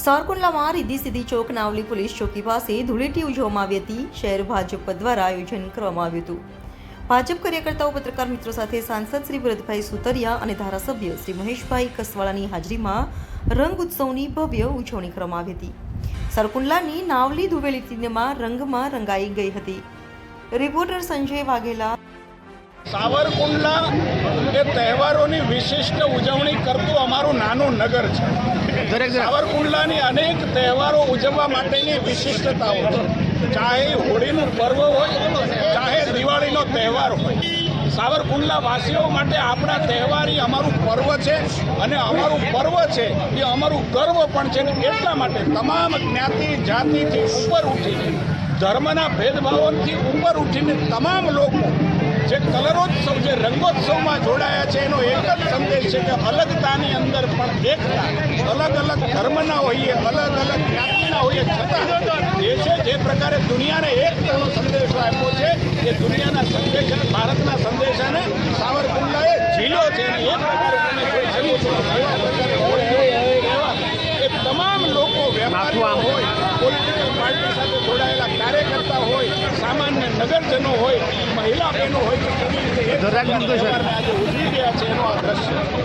સારકુંડલામાં રીધી સીધી ચોક નાવલી પોલીસ ચોકી પાસે ધૂળેટી ઉજવવામાં આવી હતી. શહેર ભાજપ દ્વારા આયોજન કરવામાં આવ્યું હતું. ભાજપ કાર્યકર્તાઓ, પત્રકાર મિત્રો સાથે સાંસદ શ્રી ભરતભાઈ સુતરિયા અને ધારાસભ્ય શ્રી મહેશભાઈ કસવાળાની હાજરીમાં રંગ ઉત્સવની ભવ્ય ઉજવણી કરવામાં આવી હતી. સરકુંડલાની નાવલી ધુવેલી ધુવેલીમાં રંગમાં રંગાઈ ગઈ હતી. રિપોર્ટર સંજય વાઘેલા. સાવરકુંડલા એ તહેવારોની વિશિષ્ટ ઉજવણી કરતું અમારું નાનું નગર છે. સાવરકુંડલાની અનેક તહેવારો ઉજવવા માટેની વિશિષ્ટતાઓ છે. ચાહે હોળીનું પર્વ હોય, ચાહે દિવાળીનો તહેવાર હોય. સાવરકુંડલા વાસીઓ માટે આપણા તહેવાર એ અમારું પર્વ છે અને અમારું પર્વ છે, એ અમારું ગર્વ પણ છે ને એટલા માટે તમામ જ્ઞાતિ, જાતિથી ઉપર ઉઠીને, ધર્મના ભેદભાવોથી ઉપર ઉઠીને તમામ લોકો જે કલરોત્સવ જે રંગોત્સવમાં જોડાયા છે એનો એક જ સંદેશ છે કે અલગતાની અંદર પણ એકતા અલગ અલગ ધર્મના હોઈએ અલગ અલગ જ્ઞાતિના હોઈએ છતાં દેશે જે પ્રકારે દુનિયાને એક તેનો સંદેશો આપ્યો છે એ દુનિયાના સંદેશા ભારતના સંદેશાને સાવરકુંડલાએ ઝીલો છે. અને એ પ્રકારે તમે જોઈ શકો છો એ તમામ લોકો વેપારીઓ હોય પોલિટિકલ પાર્ટી સાથે નગરજનો હોય મહિલા બહેનો હોય કે કેવી રીતે એક ઉજવી ગયા છે એનો આ દ્રશ્ય.